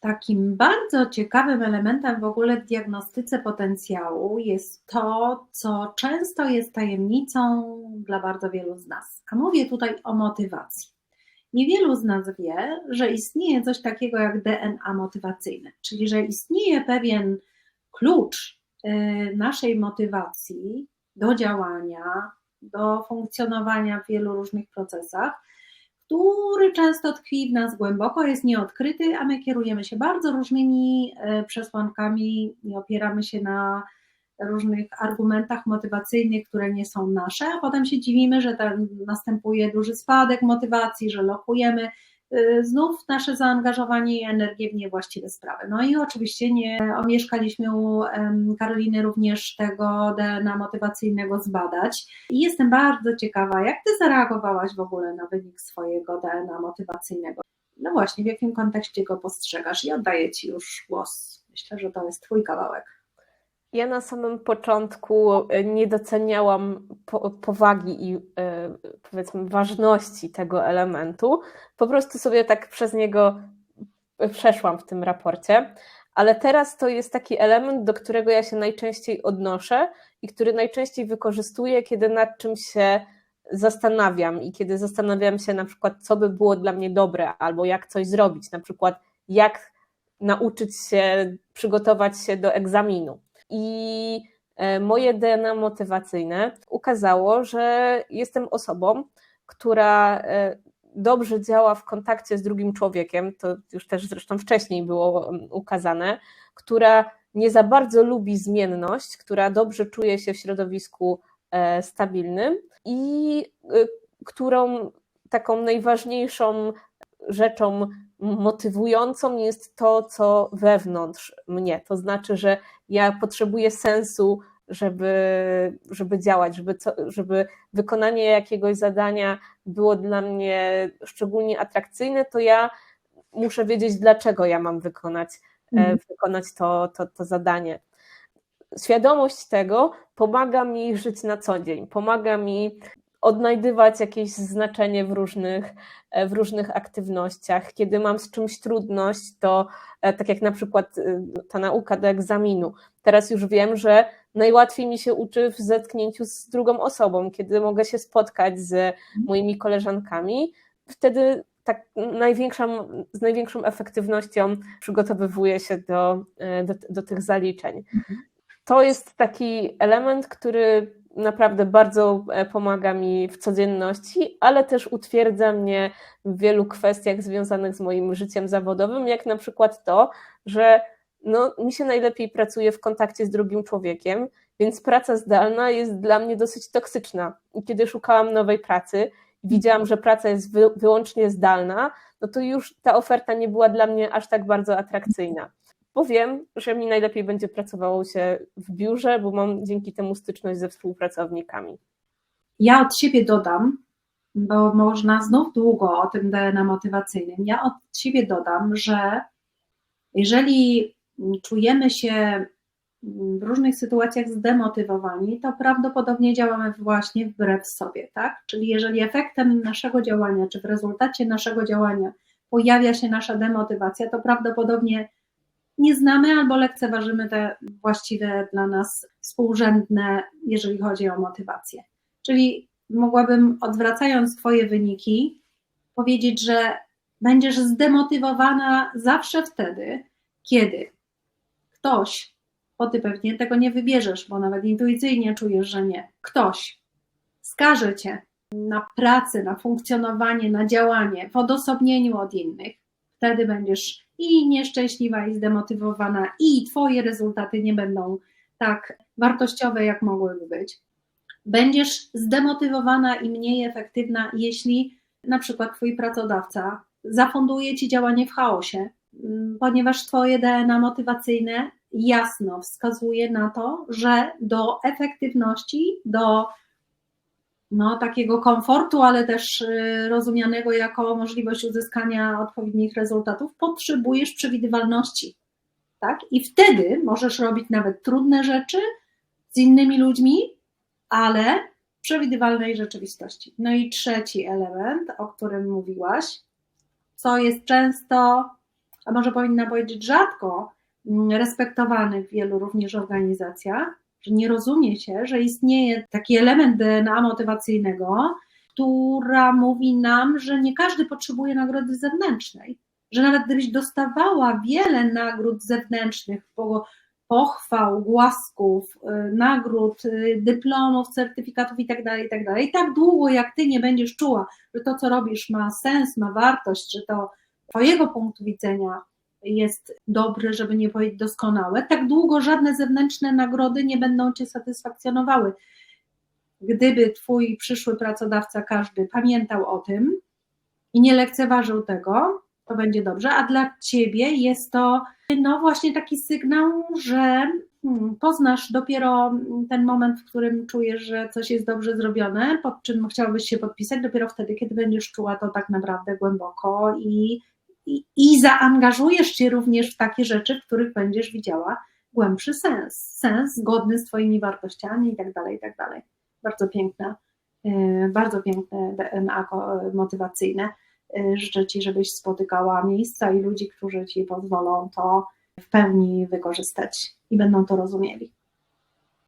Takim bardzo ciekawym elementem w ogóle w diagnostyce potencjału jest to, co często jest tajemnicą dla bardzo wielu z nas. A mówię tutaj o motywacji. Niewielu z nas wie, że istnieje coś takiego jak DNA motywacyjne, czyli że istnieje pewien klucz y, naszej motywacji do działania, do funkcjonowania w wielu różnych procesach, który często tkwi w nas głęboko, jest nieodkryty, a my kierujemy się bardzo różnymi e, przesłankami i opieramy się na różnych argumentach motywacyjnych, które nie są nasze, a potem się dziwimy, że następuje duży spadek motywacji, że lokujemy znów nasze zaangażowanie i energię w niewłaściwe sprawy. No i oczywiście nie omieszkaliśmy u Karoliny również tego DNA motywacyjnego zbadać. I jestem bardzo ciekawa, jak ty zareagowałaś w ogóle na wynik swojego DNA motywacyjnego. No właśnie, w jakim kontekście go postrzegasz? I oddaję ci już głos. Myślę, że to jest twój kawałek. Ja na samym początku e, nie doceniałam powagi i e, powiedzmy ważności tego elementu. Po prostu sobie tak przez niego przeszłam w tym raporcie, ale teraz to jest taki element, do którego ja się najczęściej odnoszę i który najczęściej wykorzystuję, kiedy nad czymś się zastanawiam i kiedy zastanawiam się na przykład, co by było dla mnie dobre, albo jak coś zrobić, na przykład jak nauczyć się przygotować się do egzaminu i e, moje DNA motywacyjne ukazało, że jestem osobą, która e, dobrze działa w kontakcie z drugim człowiekiem, to już też zresztą wcześniej było ukazane, która nie za bardzo lubi zmienność, która dobrze czuje się w środowisku e, stabilnym i którą taką najważniejszą rzeczą motywującą jest to, co wewnątrz mnie. To znaczy, że ja potrzebuję sensu, żeby, żeby działać, żeby, co, żeby wykonanie jakiegoś zadania było dla mnie szczególnie atrakcyjne, to ja muszę wiedzieć, dlaczego ja mam wykonać, mm. wykonać to, to, to zadanie. Świadomość tego pomaga mi żyć na co dzień, pomaga mi odnajdywać jakieś znaczenie w różnych, e, w różnych aktywnościach. Kiedy mam z czymś trudność, to e, tak jak na przykład e, ta nauka do egzaminu. Teraz już wiem, że najłatwiej mi się uczy w zetknięciu z drugą osobą, kiedy mogę się spotkać z moimi koleżankami. Wtedy tak największą, z największą efektywnością przygotowywuję się do, do, do tych zaliczeń. Mhm. To jest taki element, który naprawdę bardzo e, pomaga mi w codzienności, ale też utwierdza mnie w wielu kwestiach związanych z moim życiem zawodowym, jak na przykład to, że no, mi się najlepiej pracuje w kontakcie z drugim człowiekiem, więc praca zdalna jest dla mnie dosyć toksyczna. I kiedy szukałam nowej pracy, widziałam, że praca jest wy, wyłącznie zdalna, no to już ta oferta nie była dla mnie aż tak bardzo atrakcyjna bo wiem, że mi najlepiej będzie pracowało się w biurze, bo mam dzięki temu styczność ze współpracownikami. Ja od siebie dodam, bo można znów długo o tym DNA motywacyjnym. Ja od siebie dodam, że jeżeli czujemy się w różnych sytuacjach zdemotywowani, to prawdopodobnie działamy właśnie wbrew sobie, tak? Czyli jeżeli efektem naszego działania, czy w rezultacie naszego działania pojawia się nasza demotywacja, to prawdopodobnie nie znamy albo lekceważymy te właściwe dla nas współrzędne, jeżeli chodzi o motywację. Czyli mogłabym, odwracając Twoje wyniki, powiedzieć, że będziesz zdemotywowana zawsze wtedy, kiedy ktoś, bo Ty pewnie tego nie wybierzesz, bo nawet intuicyjnie czujesz, że nie, ktoś skaże Cię na pracę, na funkcjonowanie, na działanie w odosobnieniu od innych, wtedy będziesz i nieszczęśliwa, i zdemotywowana, i Twoje rezultaty nie będą tak wartościowe, jak mogłyby być. Będziesz zdemotywowana i mniej efektywna, jeśli na przykład Twój pracodawca zafunduje Ci działanie w chaosie, mm, ponieważ Twoje DNA motywacyjne jasno wskazuje na to, że do efektywności, do no, takiego komfortu, ale też y, rozumianego jako możliwość uzyskania odpowiednich rezultatów, potrzebujesz przewidywalności. Tak? I wtedy możesz robić nawet trudne rzeczy z innymi ludźmi, ale w przewidywalnej rzeczywistości. No i trzeci element, o którym mówiłaś, co jest często a może powinna powiedzieć rzadko, mm, respektowanych w wielu również organizacjach, że nie rozumie się, że istnieje taki element DNA motywacyjnego, która mówi nam, że nie każdy potrzebuje nagrody zewnętrznej, że nawet gdybyś dostawała wiele nagród zewnętrznych, pochwał, głasków, y, nagród, y, dyplomów, certyfikatów itd., itd., i tak długo jak ty nie będziesz czuła, że to, co robisz, ma sens, ma wartość, że to twojego punktu widzenia jest dobry, żeby nie powiedzieć doskonałe, tak długo żadne zewnętrzne nagrody nie będą cię satysfakcjonowały. Gdyby twój przyszły pracodawca, każdy pamiętał o tym i nie lekceważył tego, to będzie dobrze, a dla ciebie jest to no właśnie taki sygnał, że hmm, poznasz dopiero ten moment, w którym czujesz, że coś jest dobrze zrobione, pod czym chciałabyś się podpisać, dopiero wtedy, kiedy będziesz czuła to tak naprawdę głęboko i, i, zaangażujesz się również w takie rzeczy, w których będziesz widziała głębszy sens, sens zgodny z Twoimi wartościami i tak dalej, i tak dalej. Bardzo piękne, yy, bardzo piękne DNA motywacyjne. Yy, życzę Ci, żebyś spotykała miejsca i ludzi, którzy Ci pozwolą to w pełni wykorzystać i będą to rozumieli.